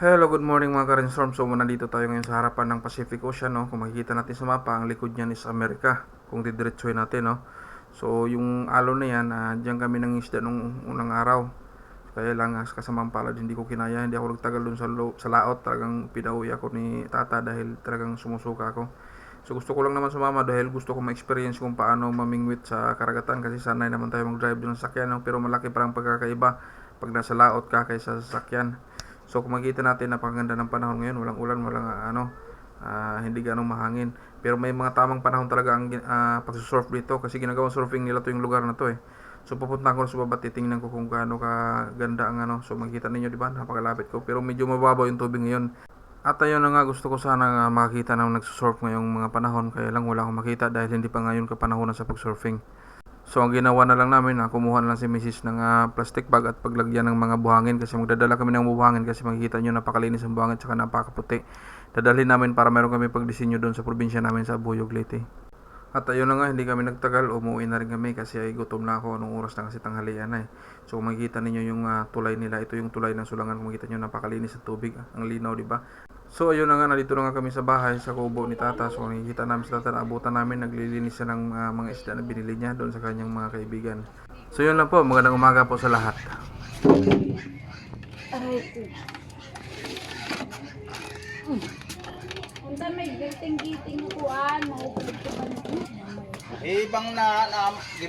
Hello, good morning mga ka-Rainstorm. So, nandito tayo ngayon sa harapan ng Pacific Ocean, no? Kung makikita natin sa mapa, ang likod niyan is Amerika. Kung didiretsuhin natin, no? So, yung alon na yan, ah, diyan kami ng isda nung unang araw. Kaya lang, as kasamang palad, hindi ko kinaya. Hindi ako nagtagal dun sa, lo- sa laot. Talagang pinauwi ako ni tata dahil talagang sumusuka ako. So, gusto ko lang naman sumama dahil gusto ko ma-experience kung paano mamingwit sa karagatan. Kasi sanay naman tayo mag-drive dun sa sakyan, no? Pero malaki parang pagkakaiba pag nasa laot ka kaysa sa sakyan. So kung makita natin napakaganda ng panahon ngayon, walang ulan, walang ah, ano, ah, hindi ganong mahangin. Pero may mga tamang panahon talaga ang ah, pagsusurf dito kasi ginagawang surfing nila to yung lugar na to eh. So pupunta ko sa baba, titingnan ko kung gaano kaganda ang ano. So makikita ninyo di ba, napakalapit ko. Pero medyo mababaw yung tubig ngayon. At ayun na nga, gusto ko sana nga makakita ng nagsusurf ngayong mga panahon. Kaya lang wala akong makita dahil hindi pa ngayon kapanahonan sa pagsurfing. So ang ginawa na lang namin, na kumuha na lang si Mrs. ng ah, plastic bag at paglagyan ng mga buhangin kasi magdadala kami ng buhangin kasi makikita nyo napakalinis ang buhangin at saka napakaputi. Dadalhin namin para meron kami pagdisenyo doon sa probinsya namin sa Buyog Leyte. At ayun na nga, hindi kami nagtagal, umuwi na rin kami kasi ay gutom na ako nung oras na kasi tanghalian na eh. So kung makikita ninyo yung ah, tulay nila, ito yung tulay ng sulangan, kung makikita nyo napakalinis ang tubig, ah, ang linaw, di ba? So ayun na nga, nandito na nga kami sa bahay, sa kubo ni Tata. So nakikita namin sa Tata, abutan namin, naglilinis siya ng ah, mga isda na binili niya doon sa kanyang mga kaibigan. So yun lang po, magandang umaga po sa lahat. Aray Punta may giting-giting kuan, maupulit ko man. Eh, ibang na, na